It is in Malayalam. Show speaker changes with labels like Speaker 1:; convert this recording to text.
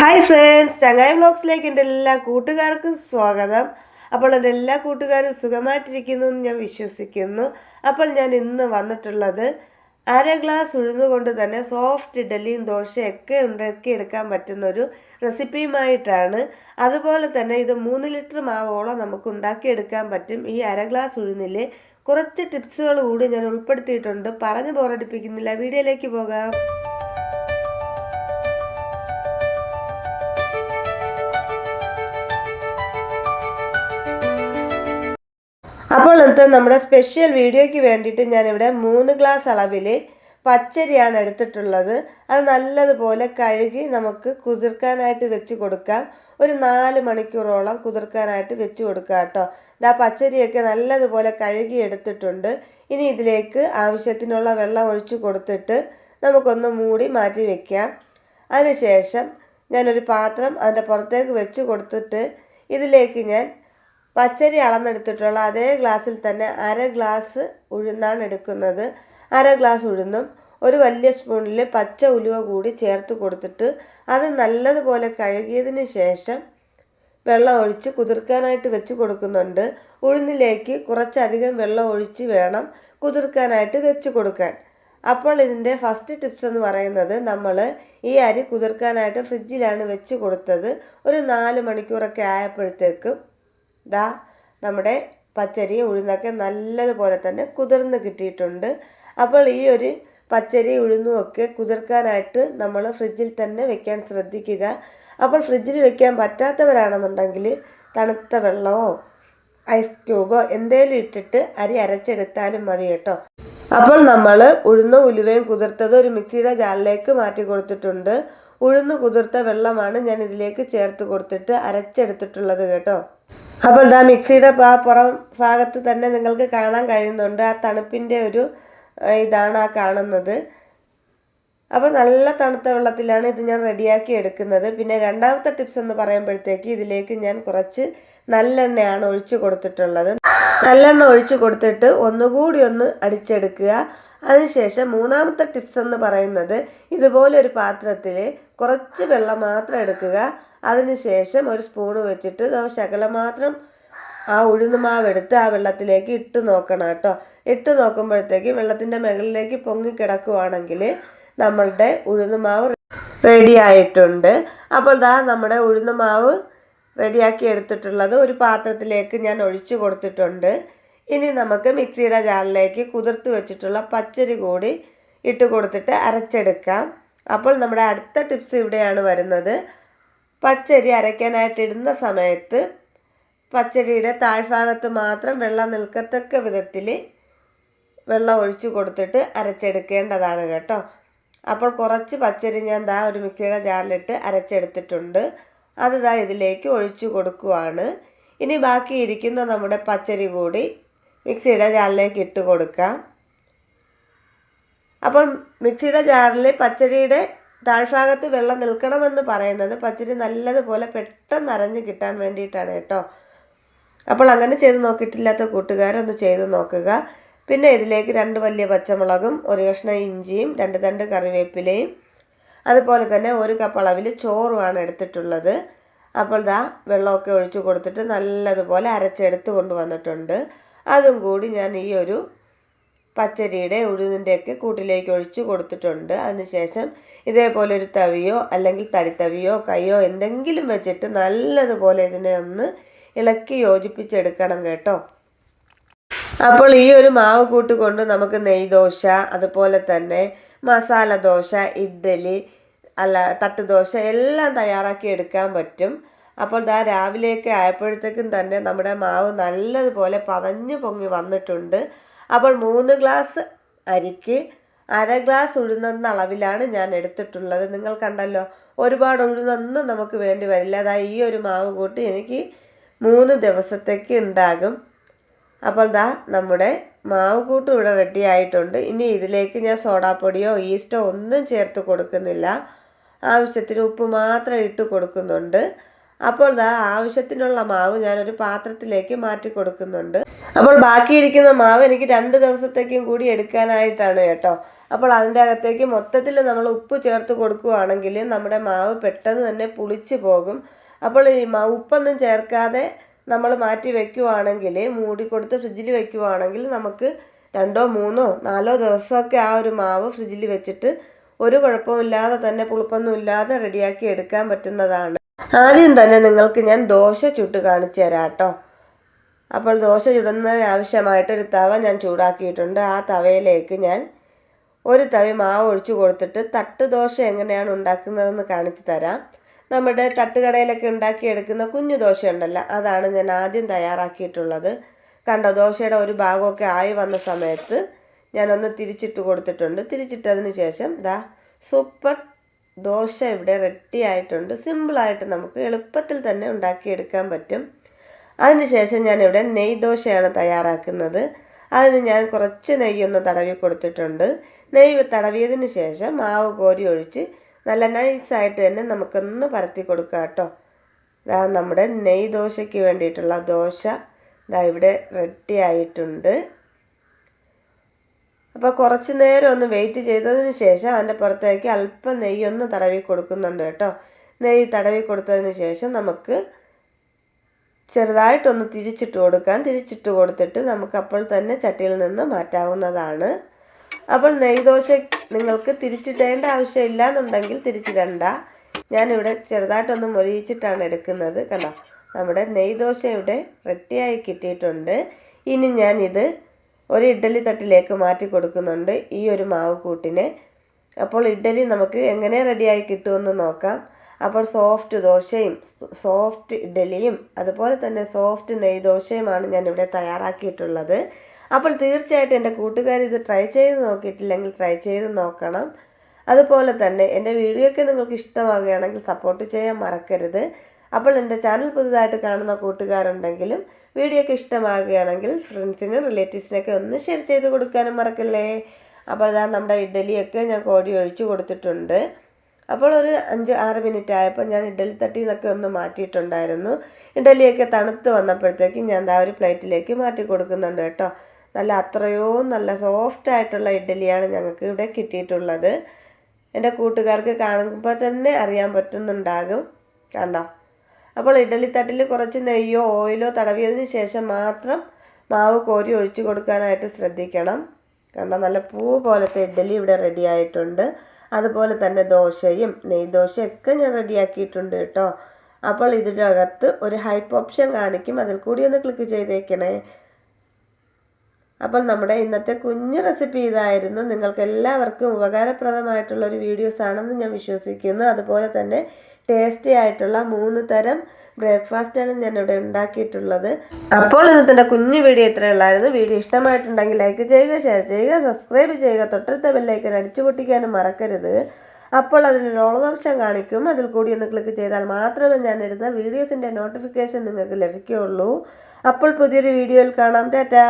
Speaker 1: ഹായ് ഫ്രണ്ട്സ് ചങ്ങായി ബ്ലോഗ്സിലേക്ക് എന്റെ എല്ലാ കൂട്ടുകാർക്കും സ്വാഗതം. അപ്പോൾ എന്റെ എല്ലാ കൂട്ടുകാരും സുഖമായിട്ടിരിക്കുന്നു എന്ന് ഞാൻ വിശ്വസിക്കുന്നു. അപ്പോൾ ഞാൻ ഇന്ന് വന്നിട്ടുള്ളത് അര ഗ്ലാസ് ഉഴുന്നുകൊണ്ട് തന്നെ സോഫ്റ്റ് ഇഡലിയും ദോശയൊക്കെ ഉണ്ടാക്കി എടുക്കാൻ പറ്റുന്ന ഒരു റെസിപ്പിയുമായിട്ടാണ് അതുപോലെ തന്നെ ഇത് മൂന്ന് ലിറ്റർ മാവോളം നമുക്ക് ഉണ്ടാക്കിയെടുക്കാൻ പറ്റും. ഈ അര ഗ്ലാസ് ഉഴുന്നിൽ കുറച്ച് ടിപ്സുകൾ കൂടി ഞാൻ ഉൾപ്പെടുത്തിയിട്ടുണ്ട്. പറഞ്ഞു ബോറടിപ്പിക്കുന്നില്ല. വീഡിയോയിലേക്ക് പോകാം. അപ്പോൾ അടുത്ത് നമ്മുടെ സ്പെഷ്യൽ വീഡിയോയ്ക്ക് വേണ്ടിയിട്ട് ഞാനിവിടെ മൂന്ന് ഗ്ലാസ് അളവിൽ പച്ചരിയാണ് എടുത്തിട്ടുള്ളത്. അത് നല്ലതുപോലെ കഴുകി നമുക്ക് കുതിർക്കാനായിട്ട് വെച്ച് കൊടുക്കാം. ഒരു നാല് മണിക്കൂറോളം കുതിർക്കാനായിട്ട് വെച്ച് കൊടുക്കാം കേട്ടോ. ഇതാ പച്ചരിയൊക്കെ നല്ലതുപോലെ കഴുകി എടുത്തിട്ടുണ്ട്. ഇനി ഇതിലേക്ക് ആവശ്യത്തിനുള്ള വെള്ളം ഒഴിച്ചു കൊടുത്തിട്ട് നമുക്കൊന്ന് മൂടി മാറ്റി വയ്ക്കാം അതിനുശേഷം ഞാനൊരു പാത്രം അതിന്റെ പുറത്തേക്ക് വെച്ച് കൊടുത്തിട്ട് ഇതിലേക്ക് ഞാൻ പച്ചരി അളന്നെടുത്തിട്ടുള്ള അതേ ഗ്ലാസ്സിൽ തന്നെ അര ഗ്ലാസ് ഉഴുന്നാണ് എടുക്കുന്നത്. അര ഗ്ലാസ് ഉഴുന്നും ഒരു വലിയ സ്പൂണിൽ പച്ച ഉലുവ കൂടി ചേർത്ത് കൊടുത്തിട്ട് അത് നല്ലതുപോലെ കഴുകിയതിന് ശേഷം വെള്ളം ഒഴിച്ച് കുതിർക്കാനായിട്ട് വെച്ച് കൊടുക്കുന്നുണ്ട്. ഉഴുന്നിലേക്ക് കുറച്ചധികം വെള്ളം ഒഴിച്ച് വേണം കുതിർക്കാനായിട്ട് വെച്ച് കൊടുക്കാൻ. അപ്പോൾ ഇതിന്റെ ഫസ്റ്റ് ടിപ്സ് എന്ന് പറയുന്നത് നമ്മൾ ഈ അരി കുതിർക്കാനായിട്ട് ഫ്രിഡ്ജിലാണ് വെച്ച് കൊടുത്തത്. ഒരു നാല് മണിക്കൂറൊക്കെ ആയപ്പോഴത്തേക്കും ദാ നമ്മുടെ പച്ചരിയും ഉഴുന്നൊക്കെ നല്ലതുപോലെ തന്നെ കുതിർന്ന് കിട്ടിയിട്ടുണ്ട്. അപ്പോൾ ഈ ഒരു പച്ചരി ഉഴുന്നുമൊക്കെ കുതിർക്കാനായിട്ട് നമ്മൾ ഫ്രിഡ്ജിൽ തന്നെ വെക്കാൻ ശ്രദ്ധിക്കുക. അപ്പോൾ ഫ്രിഡ്ജിൽ വെക്കാൻ പറ്റാത്തവരാണെന്നുണ്ടെങ്കിൽ തണുത്ത വെള്ളമോ ഐസ് ക്യൂബോ എന്തേലും ഇട്ടിട്ട് അരി അരച്ചെടുത്താലും മതി കേട്ടോ. അപ്പോൾ നമ്മൾ ഉഴുന്നും ഉലുവയും കുതിർത്തത് ഒരു മിക്സിയുടെ ജാലിലേക്ക് മാറ്റി കൊടുത്തിട്ടുണ്ട്. ഉഴുന്ന് കുതിർത്ത വെള്ളമാണ് ഞാൻ ഇതിലേക്ക് ചേർത്ത് കൊടുത്തിട്ട് അരച്ചെടുത്തിട്ടുള്ളത് കേട്ടോ. അപ്പോൾ ഇതാ മിക്സിയുടെ ആ പുറം ഭാഗത്ത് തന്നെ നിങ്ങൾക്ക് കാണാൻ കഴിയുന്നുണ്ട്. ആ തണുപ്പിന്റെ ഒരു ഇതാണ് ആ കാണുന്നത്. അപ്പോൾ നല്ല തണുത്ത വെള്ളത്തിലാണ് ഇത് ഞാൻ റെഡിയാക്കി എടുക്കുന്നത്. പിന്നെ രണ്ടാമത്തെ ടിപ്സ് എന്ന് പറയുമ്പോഴത്തേക്ക് ഇതിലേക്ക് ഞാൻ കുറച്ച് നല്ലെണ്ണയാണ് ഒഴിച്ചു കൊടുത്തിട്ടുള്ളത്. നല്ലെണ്ണ ഒഴിച്ചു കൊടുത്തിട്ട് ഒന്നുകൂടി ഒന്ന് അടിച്ചെടുക്കുക. അതിനുശേഷം മൂന്നാമത്തെ ടിപ്സ് എന്ന് പറയുന്നത് ഇതുപോലെ ഒരു പാത്രത്തിൽ കുറച്ച് വെള്ളം മാത്രം എടുക്കുക. അതിനുശേഷം ഒരു സ്പൂണ് വെച്ചിട്ട് ശകലം മാത്രം ആ ഉഴുന്ന് മാവ് എടുത്ത് ആ വെള്ളത്തിലേക്ക് ഇട്ട് നോക്കണം കേട്ടോ. ഇട്ട് നോക്കുമ്പോഴത്തേക്ക് വെള്ളത്തിന്റെ മുകളിലേക്ക് പൊങ്ങി കിടക്കുവാണെങ്കിൽ നമ്മളുടെ ഉഴുന്ന് മാവ് റെഡി ആയിട്ടുണ്ട്. അപ്പോൾ ദാ നമ്മുടെ ഉഴുന്ന് മാവ് റെഡിയാക്കി എടുത്തിട്ടുള്ളത് ഒരു പാത്രത്തിലേക്ക് ഞാൻ ഒഴിച്ചു കൊടുത്തിട്ടുണ്ട്. ഇനി നമുക്ക് മിക്സിയുടെ ജാറിലേക്ക് കുതിർത്ത് വെച്ചിട്ടുള്ള പച്ചരി കൂടി ഇട്ട് കൊടുത്തിട്ട് അരച്ചെടുക്കാം. അപ്പോൾ നമ്മുടെ അടുത്ത ടിപ്സ് ഇവിടെയാണ് വരുന്നത്. പച്ചരി അരയ്ക്കാനായിട്ട് ഇടുന്ന സമയത്ത് പച്ചരിയുടെ താഴ്ഭാഗത്ത് മാത്രം വെള്ളം നിൽക്കത്തക്ക വിധത്തിൽ വെള്ളം ഒഴിച്ചു കൊടുത്തിട്ട് അരച്ചെടുക്കേണ്ടതാണ് കേട്ടോ. അപ്പോൾ കുറച്ച് പച്ചരി ഞാൻ ദാ ഒരു മിക്സിയുടെ ജാറിലിട്ട് അരച്ചെടുത്തിട്ടുണ്ട്. അത് ദാ ഇതിലേക്ക് ഒഴിച്ചു കൊടുക്കുവാണ്. ഇനി ബാക്കി ഇരിക്കുന്ന നമ്മുടെ പച്ചരി കൂടി മിക്സിയുടെ ജാറിലേക്ക് ഇട്ട് കൊടുക്കാം. അപ്പോൾ മിക്സിയുടെ ജാറിൽ പച്ചരിയുടെ താഴ്ഭാഗത്ത് വെള്ളം നിൽക്കണമെന്ന് പറയുന്നത് പച്ചരി നല്ലതുപോലെ പെട്ടെന്ന് അരഞ്ഞ് കിട്ടാൻ വേണ്ടിയിട്ടാണ് കേട്ടോ. അപ്പോൾ അങ്ങനെ ചെയ്ത് നോക്കിയിട്ടില്ലാത്ത കൂട്ടുകാരൊന്ന് ചെയ്ത് നോക്കുക. പിന്നെ ഇതിലേക്ക് രണ്ട് വലിയ പച്ചമുളകും ഒരു കഷ്ണം ഇഞ്ചിയും രണ്ട് തണ്ട് കറിവേപ്പിലയും അതുപോലെ തന്നെ ഒരു കപ്പ് അളവിൽ ചോറുമാണ് എടുത്തിട്ടുള്ളത്. അപ്പോൾ ദാ വെള്ളമൊക്കെ ഒഴിച്ചു കൊടുത്തിട്ട് നല്ലതുപോലെ അരച്ചെടുത്ത് കൊണ്ടുവന്നിട്ടുണ്ട്. അതും കൂടി ഞാൻ ഈ ഒരു പച്ചരിയുടെ ഉഴുതിന്റെയൊക്കെ കൂട്ടിലേക്ക് ഒഴിച്ചു കൊടുത്തിട്ടുണ്ട്. അതിനുശേഷം ഇതേപോലെ ഒരു തവിയോ അല്ലെങ്കിൽ തടിത്തവിയോ കൈയോ എന്തെങ്കിലും വെച്ചിട്ട് നല്ലതുപോലെ ഇതിനെ ഒന്ന് ഇളക്കി യോജിപ്പിച്ചെടുക്കണം കേട്ടോ. അപ്പോൾ ഈ ഒരു മാവ് കൂട്ട് കൊണ്ട് നമുക്ക് നെയ്ദോശ അതുപോലെ തന്നെ മസാല ദോശ ഇഡ്ഡലി അല്ല തട്ടുദോശ എല്ലാം തയ്യാറാക്കി എടുക്കാൻ പറ്റും. അപ്പോൾ ദാ രാവിലെയൊക്കെ ആയപ്പോഴത്തേക്കും തന്നെ നമ്മുടെ മാവ് നല്ലതുപോലെ പതഞ്ഞു പൊങ്ങി വന്നിട്ടുണ്ട്. അപ്പോൾ മൂന്ന് ഗ്ലാസ് അരിക്ക് അര ഗ്ലാസ് ഉഴുന്നെന്ന അളവിലാണ് ഞാൻ എടുത്തിട്ടുള്ളത്. നിങ്ങൾ കണ്ടല്ലോ ഒരുപാട് ഉഴുന്നൊന്നും നമുക്ക് വേണ്ടി വരില്ല. അതായത് ഈ ഒരു മാവ് കൂട്ടി എനിക്ക് മൂന്ന് ദിവസത്തേക്ക് ഉണ്ടാകും. അപ്പോൾ ദാ നമ്മുടെ മാവ് കൂട്ടും ഇവിടെ റെഡി ആയിട്ടുണ്ട്. ഇനി ഇതിലേക്ക് ഞാൻ സോഡാപ്പൊടിയോ ഈസ്റ്റോ ഒന്നും ചേർത്ത് കൊടുക്കുന്നില്ല. ആവശ്യത്തിന് ഉപ്പ് മാത്രം ഇട്ട് കൊടുക്കുന്നുണ്ട്. അപ്പോൾ ദാ ആവശ്യത്തിനുള്ള മാവ് ഞാനൊരു പാത്രത്തിലേക്ക് മാറ്റി കൊടുക്കുന്നുണ്ട്. അപ്പോൾ ബാക്കിയിരിക്കുന്ന മാവ് എനിക്ക് രണ്ട് ദിവസത്തേക്കും കൂടി എടുക്കാനായിട്ടാണ് കേട്ടോ. അപ്പോൾ അതിന്റെ അകത്തേക്ക് മൊത്തത്തിൽ നമ്മൾ ഉപ്പ് ചേർത്ത് കൊടുക്കുകയാണെങ്കിൽ നമ്മുടെ മാവ് പെട്ടെന്ന് തന്നെ പുളിച്ചു പോകും. അപ്പോൾ ഈ ഉപ്പൊന്നും ചേർക്കാതെ നമ്മൾ മാറ്റി വെക്കുവാണെങ്കിൽ മൂടി കൊടുത്ത് ഫ്രിഡ്ജിൽ വെക്കുവാണെങ്കിൽ നമുക്ക് രണ്ടോ മൂന്നോ നാലോ ദിവസമൊക്കെ ആ ഒരു മാവ് ഫ്രിഡ്ജിൽ വെച്ചിട്ട് ഒരു കുഴപ്പമില്ലാതെ തന്നെ പുളിപ്പൊന്നും ഇല്ലാതെ റെഡിയാക്കി എടുക്കാൻ പറ്റുന്നതാണ്. ആദ്യം തന്നെ നിങ്ങൾക്ക് ഞാൻ ദോശ ചുട്ട് കാണിച്ചു തരാം കേട്ടോ അപ്പോൾ ദോശ ചുടുന്നതിന് ആവശ്യമായിട്ടൊരു തവ ഞാൻ ചൂടാക്കിയിട്ടുണ്ട്. ആ തവയിലേക്ക് ഞാൻ ഒരു തവി മാവ് ഒഴിച്ചു കൊടുത്തിട്ട് തട്ട് ദോശ എങ്ങനെയാണ് ഉണ്ടാക്കുന്നതെന്ന് കാണിച്ചു തരാം. നമ്മുടെ തട്ടുകടയിലൊക്കെ ഉണ്ടാക്കിയെടുക്കുന്ന കുഞ്ഞു ദോശ ഉണ്ടല്ലോ അതാണ് ഞാൻ ആദ്യം തയ്യാറാക്കിയിട്ടുള്ളത്. കണ്ടോ ദോശയുടെ ഒരു ഭാഗമൊക്കെ ആയി വന്ന സമയത്ത് ഞാനൊന്ന് തിരിച്ചിട്ട് കൊടുത്തിട്ടുണ്ട്. തിരിച്ചിട്ടതിന് ശേഷം ദാ സൂപ്പർ ദോശ ഇവിടെ റെഡി ആയിട്ടുണ്ട്. സിമ്പിളായിട്ട് നമുക്ക് എളുപ്പത്തിൽ തന്നെ ഉണ്ടാക്കിയെടുക്കാൻ പറ്റും. അതിനുശേഷം ഞാനിവിടെ നെയ് ദോശയാണ് തയ്യാറാക്കുന്നത്. അതിന് ഞാൻ കുറച്ച് നെയ്യൊന്ന് തടവി കൊടുത്തിട്ടുണ്ട്. നെയ്യ് തടവിയതിന് ശേഷം മാവ് കോരി ഒഴിച്ച് നല്ല നൈസായിട്ട് തന്നെ നമുക്കൊന്ന് പരത്തി കൊടുക്കാം കേട്ടോ. ഇതാ നമ്മുടെ നെയ് ദോശയ്ക്ക് വേണ്ടിയിട്ടുള്ള ദോശ ഇതാ ഇവിടെ റെഡി ആയിട്ടുണ്ട്. അപ്പോൾ കുറച്ച് നേരം ഒന്ന് വെയിറ്റ് ചെയ്തതിന് ശേഷം അതിന്റെ പുറത്തേക്ക് അല്പം നെയ്യൊന്ന് തടവി കൊടുക്കുന്നുണ്ട് കേട്ടോ. നെയ്യ് തടവി കൊടുത്തതിന് ശേഷം നമുക്ക് ചെറുതായിട്ടൊന്ന് തിരിച്ചിട്ട് കൊടുക്കാം. തിരിച്ചിട്ട് കൊടുത്തിട്ട് നമുക്ക് അപ്പോൾ തന്നെ ചട്ടിയിൽ നിന്ന് മാറ്റാവുന്നതാണ്. അപ്പോൾ നെയ്ദോശ നിങ്ങൾക്ക് തിരിച്ചിടേണ്ട ആവശ്യമില്ല എന്നുണ്ടെങ്കിൽ തിരിച്ചിടണ്ട. ഞാനിവിടെ ചെറുതായിട്ടൊന്ന് മൊരിയിച്ചിട്ടാണ് എടുക്കുന്നത്. കണ്ടോ? നമ്മുടെ നെയ്ദോശ ഇവിടെ റെഡിയായി കിട്ടിയിട്ടുണ്ട്. ഇനി ഞാനിത് ഒരു ഇഡ്ഡലി തട്ടിലേക്ക് മാറ്റി കൊടുക്കുന്നുണ്ട് ഈ ഒരു മാവ് കൂട്ടിനെ അപ്പോൾ ഇഡ്ഡലി നമുക്ക് എങ്ങനെ റെഡിയായി കിട്ടുമെന്ന് നോക്കാം. അപ്പോൾ സോഫ്റ്റ് ദോശയും സോഫ്റ്റ് ഇഡ്ഡലിയും അതുപോലെ തന്നെ സോഫ്റ്റ് നെയ് ദോശയുമാണ് ഞാനിവിടെ തയ്യാറാക്കിയിട്ടുള്ളത്. അപ്പോൾ തീർച്ചയായിട്ടും എന്റെ കൂട്ടുകാർ ഇത് ട്രൈ ചെയ്ത് നോക്കിയിട്ടില്ലെങ്കിൽ ട്രൈ ചെയ്ത് നോക്കണം. അതുപോലെ തന്നെ എന്റെ വീഡിയോയ്ക്ക് നിങ്ങൾക്ക് ഇഷ്ടമാകുകയാണെങ്കിൽ സപ്പോർട്ട് ചെയ്യാൻ മറക്കരുത്. അപ്പോൾ എന്റെ ചാനൽ പുതുതായിട്ട് കാണുന്ന കൂട്ടുകാരുണ്ടെങ്കിലും വീഡിയോയ്ക്ക് ഇഷ്ടമാകുകയാണെങ്കിൽ ഫ്രണ്ട്സിനും റിലേറ്റീവ്സിനൊക്കെ ഒന്ന് ഷെയർ ചെയ്ത് കൊടുക്കാനും മറക്കല്ലേ? അപ്പോൾ അതാ നമ്മുടെ ഇഡ്ഡലിയൊക്കെ ഞാൻ കോടി ഒഴിച്ചു കൊടുത്തിട്ടുണ്ട്. അപ്പോൾ ഒരു അഞ്ച് ആറ് മിനിറ്റ് ആയപ്പോൾ ഞാൻ ഇഡ്ഡലി തട്ടിൽ നിന്നൊക്കെ ഒന്ന് മാറ്റിയിട്ടുണ്ടായിരുന്നു. ഇഡ്ഡലിയൊക്കെ തണുത്ത് വന്നപ്പോഴത്തേക്കും ഞാൻ ദാ ഒരു പ്ലേറ്റിലേക്ക് മാറ്റി കൊടുക്കുന്നുണ്ട് കേട്ടോ. നല്ല അത്രയോ നല്ല സോഫ്റ്റ് ആയിട്ടുള്ള ഇഡ്ഡലിയാണ് ഞങ്ങൾക്ക് ഇവിടെ കിട്ടിയിട്ടുള്ളത്. എന്റെ കൂട്ടുകാർക്ക് കാണുമ്പോൾ തന്നെ അറിയാൻ പറ്റുന്നുണ്ടാകും. കണ്ടോ? അപ്പോൾ ഇഡ്ഡലി തട്ടിൽ കുറച്ച് നെയ്യോ ഓയിലോ തടവിയതിന് ശേഷം മാത്രം മാവ് കോരി ഒഴിച്ചു കൊടുക്കാനായിട്ട് ശ്രദ്ധിക്കണം. കാരണം നല്ല പൂ പോലത്തെ ഇഡ്ഡലി ഇവിടെ റെഡി ആയിട്ടുണ്ട്. അതുപോലെ തന്നെ ദോശയും നെയ്ദോശയൊക്കെ ഞാൻ റെഡിയാക്കിയിട്ടുണ്ട് കേട്ടോ. അപ്പോൾ ഇതിന്റെ അകത്ത് ഒരു ഹൈപ്പ് ഓപ്ഷൻ കാണിക്കും. അതിൽ കൂടി ഒന്ന് ക്ലിക്ക് ചെയ്തേക്കണേ. അപ്പോൾ നമ്മുടെ ഇന്നത്തെ കുഞ്ഞു റെസിപ്പി ഇതായിരുന്നു. നിങ്ങൾക്ക് എല്ലാവർക്കും ഉപകാരപ്രദമായിട്ടുള്ള ഒരു വീഡിയോസ് ആണെന്ന് ഞാൻ വിശ്വസിക്കുന്നു. അതുപോലെ തന്നെ ടേസ്റ്റി ആയിട്ടുള്ള മൂന്ന് തരം ബ്രേക്ക്ഫാസ്റ്റാണ് ഞാൻ ഇവിടെ ഉണ്ടാക്കിയിട്ടുള്ളത്. അപ്പോൾ ഇന്നത്തെ കുഞ്ഞു വീഡിയോ ഇത്രയേ ഉള്ളായിരുന്നു. വീഡിയോ ഇഷ്ടമായിട്ടുണ്ടെങ്കിൽ ലൈക്ക് ചെയ്യുക ഷെയർ ചെയ്യുക സബ്സ്ക്രൈബ് ചെയ്യുക തൊട്ടടുത്ത ബെല്ലൈക്കൻ അടിച്ചു പൊട്ടിക്കാനും മറക്കരുത്. അപ്പോൾ അതിനൊരു ഓളദംശം കാണിക്കും. അതിൽ കൂടി ഒന്ന് ക്ലിക്ക് ചെയ്താൽ മാത്രമേ ഞാൻ ഇടുന്ന വീഡിയോസിന്റെ നോട്ടിഫിക്കേഷൻ നിങ്ങൾക്ക് ലഭിക്കുകയുള്ളൂ. അപ്പോൾ പുതിയൊരു വീഡിയോയിൽ കാണാം. ടാറ്റാ!